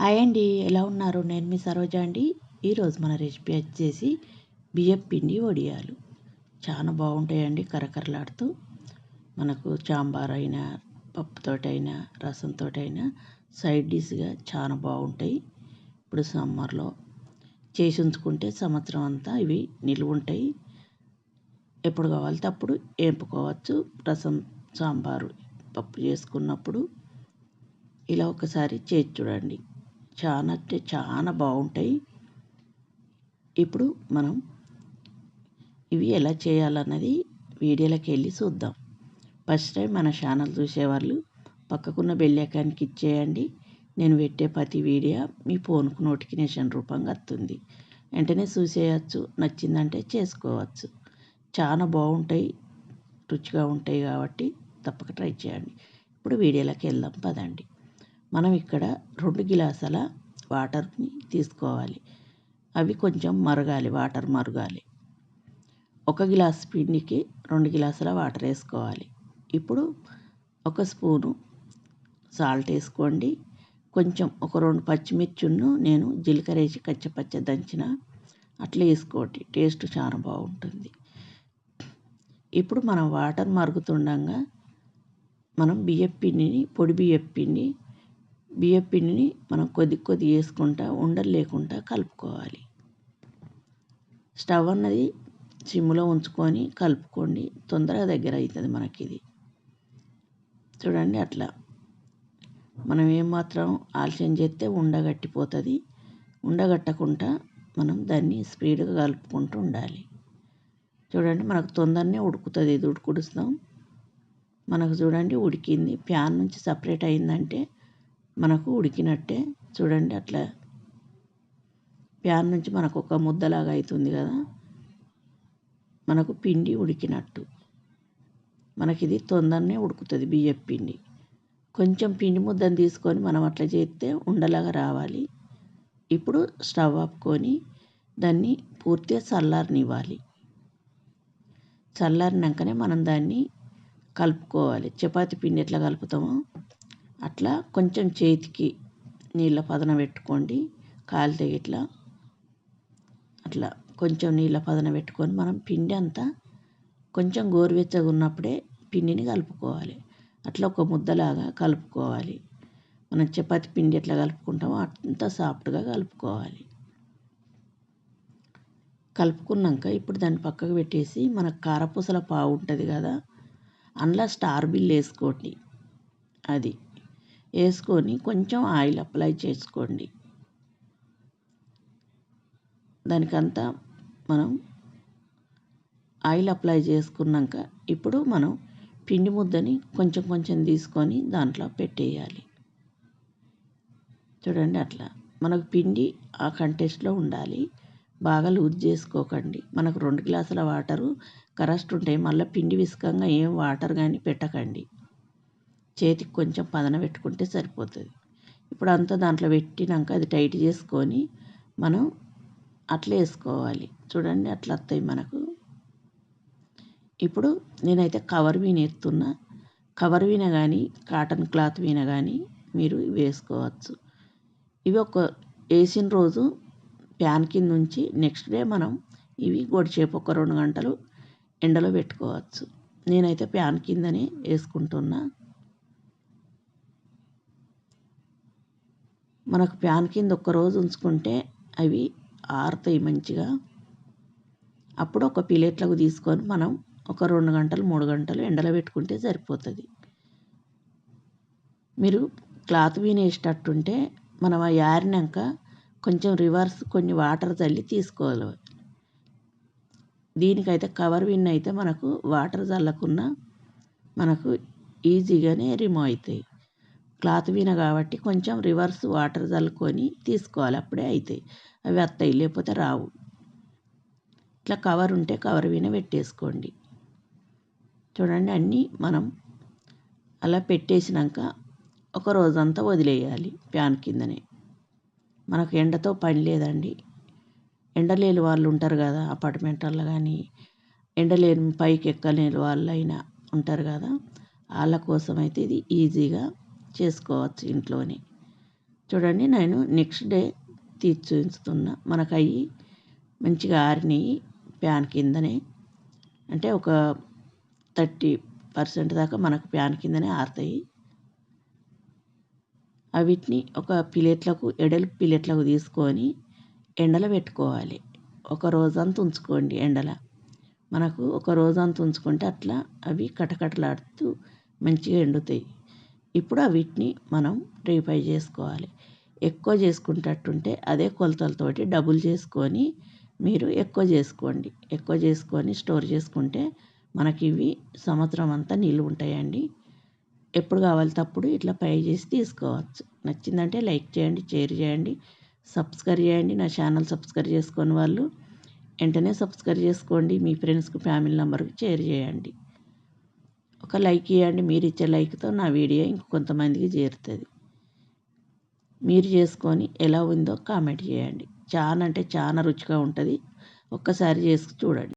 Hi అండి ఎలా ఉన్నారు? నేను మీ సరోజ అండి. ఈరోజు మన రెసిపీ వచ్చేసి బియ్యం పిండి వడియాలు. చాలా బాగుంటాయండి కరకరలాడుతూ. మనకు సాంబార్ అయినా పప్పుతోటైనా రసంతోటైనా సైడ్ డిష్గా చాలా బాగుంటాయి. ఇప్పుడు సమ్మర్లో చేసి ఉంచుకుంటే సంవత్సరం అంతా ఇవి నిలువ ఉంటాయి. ఎప్పుడు కావాలితే అప్పుడు వేపుకోవచ్చు రసం సాంబారు పప్పు చేసుకున్నప్పుడు ఇలా ఒకసారి చేసి చూడండి. చాలా అంటే చాలా బాగుంటాయి. ఇప్పుడు మనం ఇవి ఎలా చేయాలన్నది వీడియోలోకి వెళ్ళి చూద్దాం. ఫస్ట్ టైం మన ఛానల్ చూసేవాళ్ళు పక్కకున్న బెల్లైకానికి ఇచ్చేయండి నేను పెట్టే ప్రతి వీడియో మీ ఫోన్కు నోటిఫికేషన్ రూపంగా వస్తుంది. వెంటనే చూసేయచ్చు నచ్చిందంటే చేసుకోవచ్చు. చాలా బాగుంటాయి రుచిగా ఉంటాయి కాబట్టి తప్పక ట్రై చేయండి. ఇప్పుడు వీడియోలోకి వెళ్దాం పదండి. మనం ఇక్కడ రెండు గ్లాసుల వాటర్ని తీసుకోవాలి. అవి కొంచెం మరగాలి వాటర్ మరగాలి. ఒక గిలాస్ పిండికి రెండు గిలాసుల వాటర్ వేసుకోవాలి. ఇప్పుడు ఒక స్పూను సాల్ట్ వేసుకోండి. కొంచెం ఒక రెండు పచ్చిమిర్చును నేను జీలకర్ర వేసి కచ్చపచ్చ దంచిన అట్లా వేసుకోండి. టేస్ట్ చాలా బాగుంటుంది. ఇప్పుడు మనం వాటర్ మరుగుతుండగా మనం బియ్యపిండిని పొడి బియ్యం బియ్యం పిండిని మనం కొద్ది కొద్ది వేసుకుంటా ఉండలు లేకుండా కలుపుకోవాలి. స్టవ్ అన్నది సిమ్లో ఉంచుకొని కలుపుకోండి. తొందరగా దగ్గర అవుతుంది మనకి ఇది. చూడండి అట్లా. మనం ఏమాత్రం ఆలస్యం చేస్తే ఉండగట్టిపోతుంది ఉండగట్టకుండా మనం దాన్ని స్పీడ్గా కలుపుకుంటూ ఉండాలి. చూడండి మనకు తొందరనే ఉడుకుతుంది. ఇది ఉడుకుడుస్తాం మనకు చూడండి ఉడికింది. ప్యాన్ నుంచి సపరేట్ అయిందంటే మనకు ఉడికినట్టే. చూడండి అట్లా. ప్యాన్ నుంచి మనకు ఒక ముద్దలాగా అవుతుంది కదా. మనకు పిండి ఉడికినట్టు. మనకి ఇది తొందరనే ఉడుకుతుంది బియ్యం పిండి. కొంచెం పిండి ముద్దను తీసుకొని మనం అట్లా చేస్తే ఉండలాగా రావాలి. ఇప్పుడు స్టవ్ ఆపుకొని దాన్ని పూర్తిగా చల్లారనివ్వాలి. చల్లారినాకనే మనం దాన్ని కలుపుకోవాలి. చపాతి పిండి ఎట్లా కలుపుతామో అట్లా కొంచెం చేతికి నీళ్ళ పదన పెట్టుకోండి. కాలితే ఇట్లా అట్లా కొంచెం నీళ్ళ పదన పెట్టుకొని మనం పిండి అంతా కొంచెం గోరువెచ్చగా ఉన్నప్పుడే పిండిని కలుపుకోవాలి. అట్లా ఒక ముద్దలాగా కలుపుకోవాలి. మనం చపాతి పిండి ఎట్లా కలుపుకుంటామో అంత సాఫ్ట్గా కలుపుకోవాలి. కలుపుకున్నాక ఇప్పుడు దాన్ని పక్కకు పెట్టేసి మనకు కారపూసల పావు ఉంటుంది కదా అందులో స్టార్ బిల్ వేసుకోండి. అది వేసుకొని కొంచెం ఆయిల్ అప్లై చేసుకోండి. దానికంతా మనం ఆయిల్ అప్లై చేసుకున్నాక ఇప్పుడు మనం పిండి ముద్దని కొంచెం కొంచెం తీసుకొని దాంట్లో పెట్టేయాలి. చూడండి అట్లా. మనకు పిండి ఆ కంటెస్ట్లో ఉండాలి. బాగా లూజ్ చేసుకోకండి. మనకు రెండు గ్లాసుల వాటరు కరస్ట్ ఉంటాయి. మళ్ళీ పిండి విసుకంగా ఏం వాటర్ కానీ పెట్టకండి. చేతికి కొంచెం పదన పెట్టుకుంటే సరిపోతుంది. ఇప్పుడు అంతా దాంట్లో పెట్టినాక అది టైట్ చేసుకొని మనం అట్లా వేసుకోవాలి. చూడండి అట్లా వస్తాయి మనకు. ఇప్పుడు నేనైతే కవర్ వీణ ఎత్తున్నా. కవర్ వీణ కానీ కాటన్ క్లాత్ వీణ కానీ మీరు వేసుకోవచ్చు. ఇవి ఒక వేసిన రోజు ప్యాన్ కింద నుంచి నెక్స్ట్ డే మనం ఇవి గొడిచేపు ఒక రెండు గంటలు ఎండలో పెట్టుకోవచ్చు. నేనైతే ప్యాన్ కిందనే వేసుకుంటున్నా. మనకు ప్యాన్ కింద ఒక్కరోజు ఉంచుకుంటే అవి ఆరుతాయి మంచిగా. అప్పుడు ఒక ప్లేట్లకు తీసుకొని మనం ఒక రెండు గంటలు మూడు గంటలు ఎండలో పెట్టుకుంటే సరిపోతుంది. మీరు క్లాత్ వినేసేటట్టుంటే మనం ఆ ఆరినాక కొంచెం రివర్స్ కొన్ని వాటర్ చల్లి తీసుకోవాలి. దీనికైతే కవర్ విన్ అయితే మనకు వాటర్ చల్లకున్నా మనకు ఈజీగానే రిమూవ్ అవుతాయి క్లాత్ వీణ కాబట్టి కొంచెం రివర్స్ వాటర్ చల్లుకొని తీసుకోవాలి. అప్పుడే అవుతాయి అవి వస్తాయి లేకపోతే రావు. ఇట్లా కవర్ ఉంటే కవర్ వీణ పెట్టేసుకోండి. చూడండి అన్నీ మనం అలా పెట్టేసినాక ఒక రోజంతా వదిలేయాలి ప్యాన్ కిందనే. మనకు ఎండతో పని లేదండి. ఎండలేని వాళ్ళు ఉంటారు కదా అపార్ట్మెంట్లలో కానీ ఎండలేని పైకి ఎక్కలేని వాళ్ళు అయినా ఉంటారు కదా వాళ్ళ కోసం అయితే ఇది ఈజీగా చేసుకోవచ్చు ఇంట్లోనే. చూడండి నేను నెక్స్ట్ డే తీసి చూపిస్తున్నా. మనకు అవి మంచిగా ఆరినాయి ప్యాన్ కిందనే. అంటే ఒక థర్టీ పర్సెంట్ దాకా మనకు ప్యాన్ కిందనే ఆరుతాయి. అవిటిని ఒక ప్లేట్లకు ఎడలు ప్లేట్లకు తీసుకొని ఎండలో పెట్టుకోవాలి. ఒక రోజంతా ఉంచుకోండి ఎండల. మనకు ఒక రోజంతా ఉంచుకుంటే అట్లా అవి కటకటలాడుతూ మంచిగా ఎండుతాయి. ఇప్పుడు వీటిని మనం రీఫై చేసుకోవాలి. ఎక్కువ చేసుకుంటట్టుంటే అదే కొలతలతోటి డబుల్ చేసుకొని మీరు ఎక్కువ చేసుకోండి. ఎక్కువ చేసుకొని స్టోర్ చేసుకుంటే మనకి ఇవి సంవత్సరం అంతా నీళ్ళు ఉంటాయండి. ఎప్పుడు కావాలి తప్పుడు ఇట్లా ఫ్రై చేసి తీసుకోవచ్చు. నచ్చిందంటే లైక్ చేయండి షేర్ చేయండి సబ్స్క్రైబ్ చేయండి. నా ఛానల్ సబ్స్క్రైబ్ చేసుకొని వాళ్ళు వెంటనే సబ్స్క్రైబ్ చేసుకోండి. మీ ఫ్రెండ్స్కి ఫ్యామిలీ మెంబర్కి షేర్ చేయండి. ఒక లైక్ ఇవ్వండి మీరు ఇచ్చే లైక్తో నా వీడియో ఇంకొంతమందికి చేరుతుంది. మీరు చేసుకొని ఎలా ఉందో కామెంట్ చేయండి. చాలా అంటే చాలా రుచిగా ఉంటుంది. ఒక్కసారి చేసి చూడండి.